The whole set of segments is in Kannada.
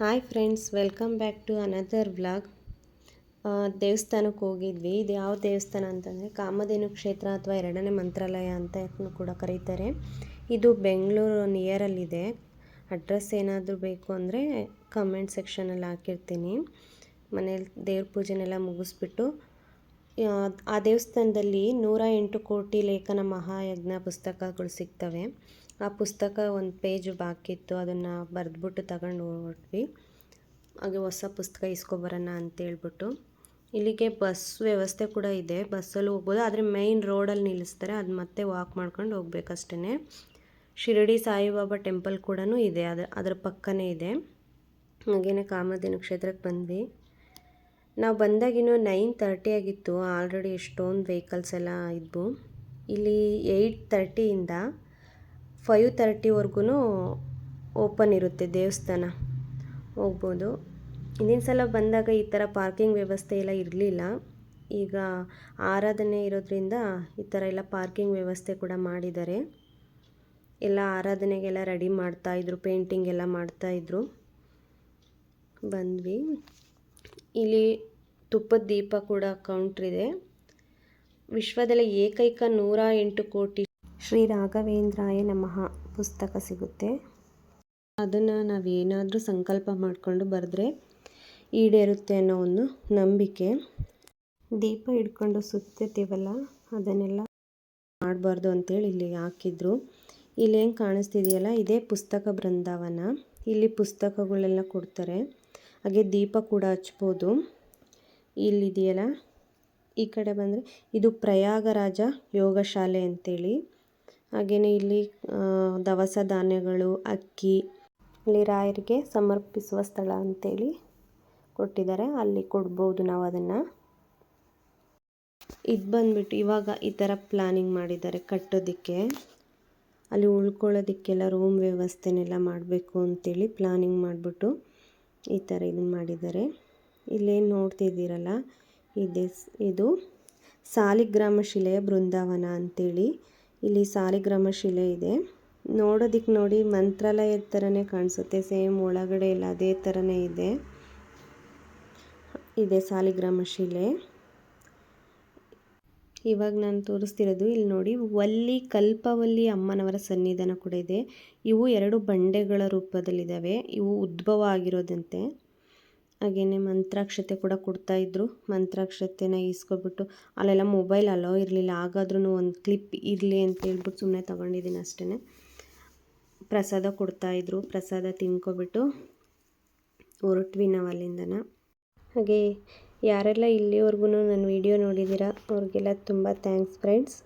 Hi friends welcome back to another vlog ದೇವಸ್ಥಾನಕ್ಕೆ ಹೋಗಿದ್ವಿ. ಇದು ಯಾವ ದೇವಸ್ಥಾನ ಅಂತಂದರೆ ಕಾಮಧೇನು ಕ್ಷೇತ್ರ ಅಥವಾ ಎರಡನೇ ಮಂತ್ರಾಲಯ ಅಂತ ಕೂಡ ಕರೀತಾರೆ. ಇದು ಬೆಂಗಳೂರು ನಿಯರಲ್ಲಿದೆ. ಅಡ್ರೆಸ್ ಏನಾದರೂ ಬೇಕು ಅಂದರೆ ಕಮೆಂಟ್ ಸೆಕ್ಷನಲ್ಲಿ ಹಾಕಿರ್ತೀನಿ. ಮನೇಲಿ ದೇವ್ರ ಪೂಜೆನೆಲ್ಲ ಮುಗಿಸ್ಬಿಟ್ಟು ಆ ದೇವಸ್ಥಾನದಲ್ಲಿ ನೂರ ಎಂಟು ಕೋಟಿ ಲೇಖನ ಮಹಾಯಜ್ಞ ಪುಸ್ತಕಗಳು ಸಿಗ್ತವೆ. ಆ ಪುಸ್ತಕ ಒಂದು ಪೇಜು ಬಾಕಿ ಇತ್ತು, ಅದನ್ನು ಬರೆದ್ಬಿಟ್ಟು ತಗೊಂಡು ಹೊರಟ್ವಿ. ಹಾಗೆ ಹೊಸ ಪುಸ್ತಕ ಇಸ್ಕೊಬರೋಣ ಅಂತೇಳ್ಬಿಟ್ಟು ಇಲ್ಲಿಗೆ ಬಸ್ ವ್ಯವಸ್ಥೆ ಕೂಡ ಇದೆ, ಬಸ್ಸಲ್ಲಿ ಹೋಗ್ಬೋದು. ಆದರೆ ಮೇಯ್ನ್ ರೋಡಲ್ಲಿ ನಿಲ್ಲಿಸ್ತಾರೆ, ಅದು ಮತ್ತೆ ವಾಕ್ ಮಾಡ್ಕೊಂಡು ಹೋಗ್ಬೇಕಷ್ಟೇ ಶಿರಡಿ ಸಾಯಿಬಾಬಾ ಟೆಂಪಲ್ ಕೂಡ ಇದೆ, ಅದು, ಅದರ ಪಕ್ಕನೇ ಇದೆ. ಹಾಗೇನೆ ಕಾಮಧೇನು ಕ್ಷೇತ್ರಕ್ಕೆ ಬಂದ್ವಿ. ನಾವು ಬಂದಾಗಿನೂ ನೈನ್ ತರ್ಟಿ ಆಗಿತ್ತು. ಆಲ್ರೆಡಿ ಎಷ್ಟೊಂದು ವೆಹಿಕಲ್ಸ್ ಎಲ್ಲ ಇದ್ವು. ಇಲ್ಲಿ ಏಯ್ಟ್ ತರ್ಟಿಯಿಂದ ಫೈವ್ ತರ್ಟಿವರೆಗೂ ಓಪನ್ ಇರುತ್ತೆ ದೇವಸ್ಥಾನ. ಹೋಗ್ಬೋದು. ಹಿಂದಿನ ಸಲ ಬಂದಾಗ ಈ ಥರ ಪಾರ್ಕಿಂಗ್ ವ್ಯವಸ್ಥೆ ಎಲ್ಲ ಇರಲಿಲ್ಲ. ಈಗ ಆರಾಧನೆ ಇರೋದ್ರಿಂದ ಈ ಥರ ಎಲ್ಲ ಪಾರ್ಕಿಂಗ್ ವ್ಯವಸ್ಥೆ ಕೂಡ ಮಾಡಿದ್ದಾರೆ. ಎಲ್ಲ ಆರಾಧನೆಗೆಲ್ಲ ರೆಡಿ ಮಾಡ್ತಾಯಿದ್ರು ಪೇಂಟಿಂಗ್ ಎಲ್ಲ ಮಾಡ್ತಾಯಿದ್ರು ಬಂದ್ವಿ. ಇಲ್ಲಿ ತುಪ್ಪದ ದೀಪ ಕೂಡ ಕೌಂಟ್ರಿದೆ ವಿಶ್ವದಲ್ಲಿ ಏಕೈಕ ನೂರ ಎಂಟು ಕೋಟಿ ಶ್ರೀ ರಾಘವೇಂದ್ರಾಯ ನಮಃ ಪುಸ್ತಕ ಸಿಗುತ್ತೆ. ಅದನ್ನು ನಾವೇನಾದರೂ ಸಂಕಲ್ಪ ಮಾಡಿಕೊಂಡು ಬರೆದ್ರೆ ಈಡೇರುತ್ತೆ ಅನ್ನೋ ಒಂದು ನಂಬಿಕೆ. ದೀಪ ಹಿಡ್ಕೊಂಡು ಸುತ್ತಿರ್ತೀವಲ್ಲ ಅದನ್ನೆಲ್ಲ ಮಾಡಬಾರ್ದು ಅಂತೇಳಿ ಇಲ್ಲಿ ಹಾಕಿದ್ರು. ಇಲ್ಲೇನು ಕಾಣಿಸ್ತಿದೆಯಲ್ಲ, ಇದೇ ಪುಸ್ತಕ ಬೃಂದಾವನ. ಇಲ್ಲಿ ಪುಸ್ತಕಗಳೆಲ್ಲ ಕೊಡ್ತಾರೆ. ಹಾಗೆ ದೀಪ ಕೂಡ ಹಚ್ಬೋದು. ಇಲ್ಲಿದೆಯಲ್ಲ? ಈ ಕಡೆ ಬಂದರೆ ಇದು ಪ್ರಯಾಗರಾಜ ಯೋಗ ಶಾಲೆ ಅಂತೇಳಿ. ಹಾಗೆಯೇ ಇಲ್ಲಿ ದವಸ ಧಾನ್ಯಗಳು, ಅಕ್ಕಿ, ಇಲ್ಲಿ ರಾಯರಿಗೆ ಸಮರ್ಪಿಸುವ ಸ್ಥಳ ಅಂತೇಳಿ ಕೊಟ್ಟಿದ್ದಾರೆ. ಅಲ್ಲಿ ಕೊಡ್ಬೋದು ನಾವು ಅದನ್ನು. ಇದು ಬಂದ್ಬಿಟ್ಟು ಇವಾಗ ಈ ಥರ ಪ್ಲಾನಿಂಗ್ ಮಾಡಿದ್ದಾರೆ ಕಟ್ಟೋದಕ್ಕೆ. ಅಲ್ಲಿ ಉಳ್ಕೊಳ್ಳೋದಕ್ಕೆಲ್ಲ ರೂಮ್ ವ್ಯವಸ್ಥೆನೆಲ್ಲ ಮಾಡಬೇಕು ಅಂತೇಳಿ ಪ್ಲಾನಿಂಗ್ ಮಾಡಿಬಿಟ್ಟು. ಈ ಥರ ಇದನ್ನು ಮಾಡಿದ್ದಾರೆ. ಇಲ್ಲೇನು ನೋಡ್ತಿದ್ದೀರಲ್ಲ, ಇದೆ ಇದು ಸಾಲಿಗ್ರಾಮ ಶಿಲೆಯ ಬೃಂದಾವನ ಅಂತೇಳಿ. ಇಲ್ಲಿ ಸಾಲಿಗ್ರಾಮ ಶಿಲೆ ಇದೆ. ನೋಡೋದಿಕ್ಕೆ ನೋಡಿ ಮಂತ್ರಾಲಯದ ಥರನೇ ಕಾಣಿಸುತ್ತೆ, ಸೇಮ್ ಒಳಗಡೆ ಎಲ್ಲ ಅದೇ ಥರನೇ ಇದೆ. ಇದೆ ಸಾಲಿಗ್ರಾಮ ಶಿಲೆ. ಇವಾಗ ನಾನು ತೋರಿಸ್ತಿರೋದು ಇಲ್ಲಿ ನೋಡಿ, ವಲ್ಲಿ, ಕಲ್ಪವಲ್ಲಿ ಅಮ್ಮನವರ ಸನ್ನಿಧಾನ ಕೂಡ ಇದೆ. ಇವು ಎರಡು ಬಂಡೆಗಳ ರೂಪದಲ್ಲಿದ್ದಾವೆ. ಇವು ಉದ್ಭವ ಆಗಿರೋದಂತೆ. ಹಾಗೆಯೇ ಮಂತ್ರಾಕ್ಷತೆ ಕೂಡ ಕೊಡ್ತಾಯಿದ್ರು ಮಂತ್ರಾಕ್ಷತೆನ ಈಸ್ಕೊಬಿಟ್ಟು ಅಲ್ಲೆಲ್ಲ ಮೊಬೈಲ್ ಅಲೋ ಇರಲಿಲ್ಲ ಹಾಗಾದ್ರೂ ಒಂದು ಕ್ಲಿಪ್ ಇರಲಿ ಅಂತ ಹೇಳ್ಬಿಟ್ಟು ಸುಮ್ಮನೆ ತೊಗೊಂಡಿದ್ದೀನಿ ಅಷ್ಟೇ ಪ್ರಸಾದ ಕೊಡ್ತಾಯಿದ್ರು ಪ್ರಸಾದ ತಿನ್ಕೊಬಿಟ್ಟು ಹೊರಟ್ವಿ ನಾವು ಅಲ್ಲಿಂದನ. ಹಾಗೆ ಯಾರೆಲ್ಲ ಇಲ್ಲಿವರೆಗೂ ನನ್ನ ವೀಡಿಯೋ ನೋಡಿದ್ದೀರಾ, ಅವ್ರಿಗೆಲ್ಲ ತುಂಬ ಥ್ಯಾಂಕ್ಸ್ ಫ್ರೆಂಡ್ಸ್.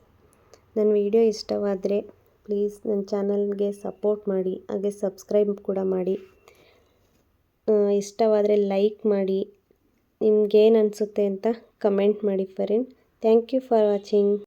ನನ್ನ ವೀಡಿಯೋ ಇಷ್ಟವಾದರೆ ಪ್ಲೀಸ್ ನನ್ನ ಚಾನಲ್ಗೆ ಸಪೋರ್ಟ್ ಮಾಡಿ, ಹಾಗೆ ಸಬ್ಸ್ಕ್ರೈಬ್ ಕೂಡ ಮಾಡಿ. ಇಷ್ಟವಾದರೆ ಲೈಕ್ ಮಾಡಿ. ನಿಮ್ಗೇನು ಅನಿಸುತ್ತೆ ಅಂತ ಕಮೆಂಟ್ ಮಾಡಿ friend. Thank you for watching.